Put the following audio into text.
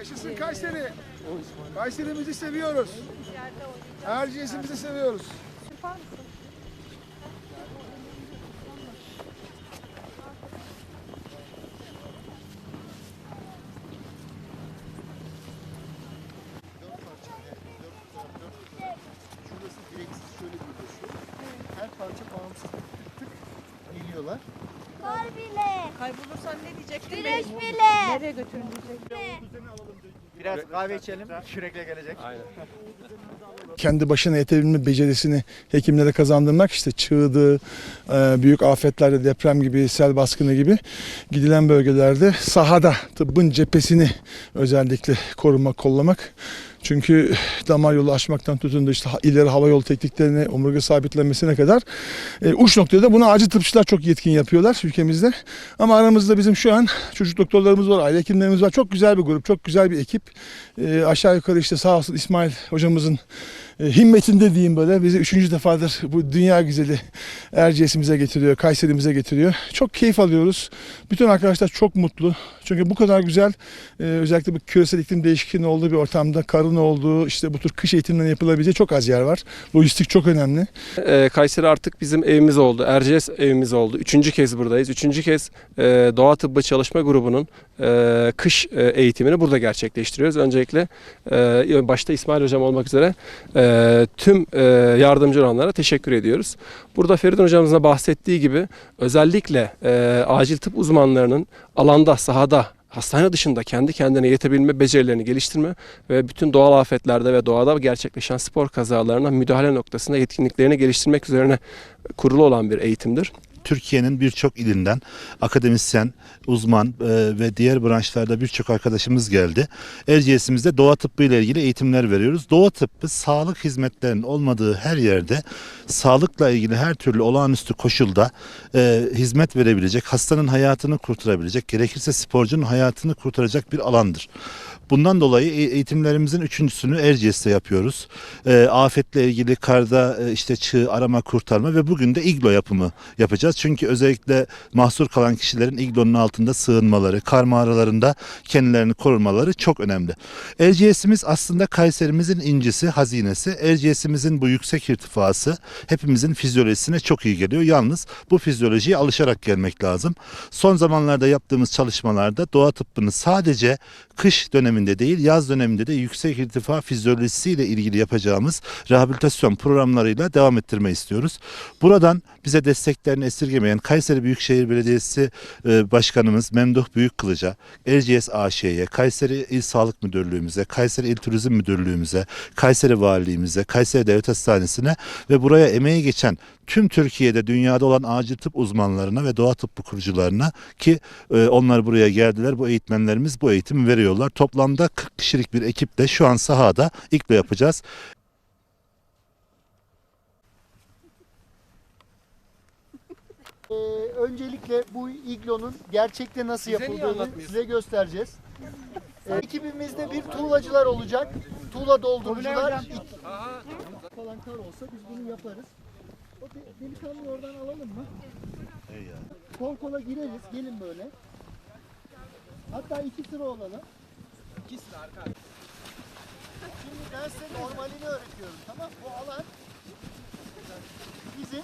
Yaşasın Kayseri. Kayseri'mizi seviyoruz. Erciyes'imizi seviyoruz. Şöyle bir. Her parça bağımsız tık tık tık geliyorlar. Kaybolursan ne diyecektin? Güneş bile. Nereye götürün diyecektin? Biraz kahve içelim. Kürekle gelecek. kendi başına yetebilme becerisini hekimlere kazandırmak işte çığdı, e, büyük afetlerde deprem gibi, sel baskını gibi gidilen bölgelerde sahada tıbbın cephesini özellikle korumak, kollamak. Çünkü damar yolu açmaktan tutun da işte ileri hava yolu tekniklerine, omurga sabitlenmesine kadar e, uç noktada bunu acil tıpçılar çok yetkin yapıyorlar ülkemizde. Ama aramızda bizim şu an çocuk doktorlarımız var, aile hekimlerimiz var. Çok güzel bir grup, çok güzel bir ekip. E, aşağı yukarı işte sağ olsun İsmail hocamızın e, himmetinde diyeyim böyle bizi üçüncü defadır bu dünya güzeli Erciyes'imize getiriyor, Kayseri'mize getiriyor. Çok keyif alıyoruz. Bütün arkadaşlar çok mutlu. Çünkü bu kadar güzel e, özellikle bu küresel iklim değişikliğinin olduğu bir ortamda karın olduğu işte bu tür kış eğitimlerinin yapılabileceği çok az yer var. Lojistik çok önemli. Ee, Kayseri artık bizim evimiz oldu. Erciyes evimiz oldu. Üçüncü kez buradayız. Üçüncü kez e, Doğa Tıbbı Çalışma Grubu'nun e, kış e, eğitimini burada gerçekleştiriyoruz. Öncelikle başta İsmail Hocam olmak üzere tüm yardımcı olanlara teşekkür ediyoruz. Burada Feridun Hocamızın bahsettiği gibi özellikle acil tıp uzmanlarının alanda, sahada hastane dışında kendi kendine yetebilme becerilerini geliştirme ve bütün doğal afetlerde ve doğada gerçekleşen spor kazalarına müdahale noktasında yetkinliklerini geliştirmek üzerine kurulu olan bir eğitimdir. Türkiye'nin birçok ilinden akademisyen, uzman e, ve diğer branşlarda birçok arkadaşımız geldi. Erciyes'imizde doğa tıbbı ile ilgili eğitimler veriyoruz. Doğa tıbbı sağlık hizmetlerinin olmadığı her yerde sağlıkla ilgili her türlü olağanüstü koşulda e, hizmet verebilecek, hastanın hayatını kurtarabilecek, gerekirse sporcunun hayatını kurtaracak bir alandır. Bundan dolayı e- eğitimlerimizin üçüncüsünü Erciyes'te yapıyoruz. E, afetle ilgili karda e, işte çığ arama kurtarma ve bugün de iglo yapımı yapacağız. Çünkü özellikle mahsur kalan kişilerin iglonun altında sığınmaları, kar mağaralarında kendilerini korumaları çok önemli. Erciyes'imiz aslında Kayserimizin incisi, hazinesi. Erciyes'imizin bu yüksek irtifası hepimizin fizyolojisine çok iyi geliyor. Yalnız bu fizyolojiye alışarak gelmek lazım. Son zamanlarda yaptığımız çalışmalarda doğa tıbbını sadece kış döneminde değil yaz döneminde de yüksek irtifa fizyolojisiyle ilgili yapacağımız rehabilitasyon programlarıyla devam ettirmeyi istiyoruz. Buradan bize desteklerini esirgemeyen Kayseri Büyükşehir Belediyesi e, Başkanımız Memduh Büyükkılıç'a, Erciyes AŞ'ye, Kayseri İl Sağlık Müdürlüğümüze, Kayseri İl Turizm Müdürlüğümüze, Kayseri Valiliğimize, Kayseri Devlet Hastanesi'ne ve buraya emeği geçen tüm Türkiye'de dünyada olan acil tıp uzmanlarına ve doğa tıbbı kurucularına ki e, onlar buraya geldiler. Bu eğitmenlerimiz bu eğitimi veriyorlar. Toplamda 40 kişilik bir ekiple şu an sahada iklo yapacağız. Ee, öncelikle bu iglonun gerçekte nasıl yapıldığını size göstereceğiz. Ee, ekibimizde bir tuğlacılar olacak. Tuğla doldurucular. Falan kar olsa biz bunu yaparız. O de- delikanlıyı oradan alalım mı? Kol kola gireriz. Gelin böyle. Hatta iki sıra olalım. İki sıra arka. Şimdi ben size normalini öğretiyorum. Tamam? Bu alan bizim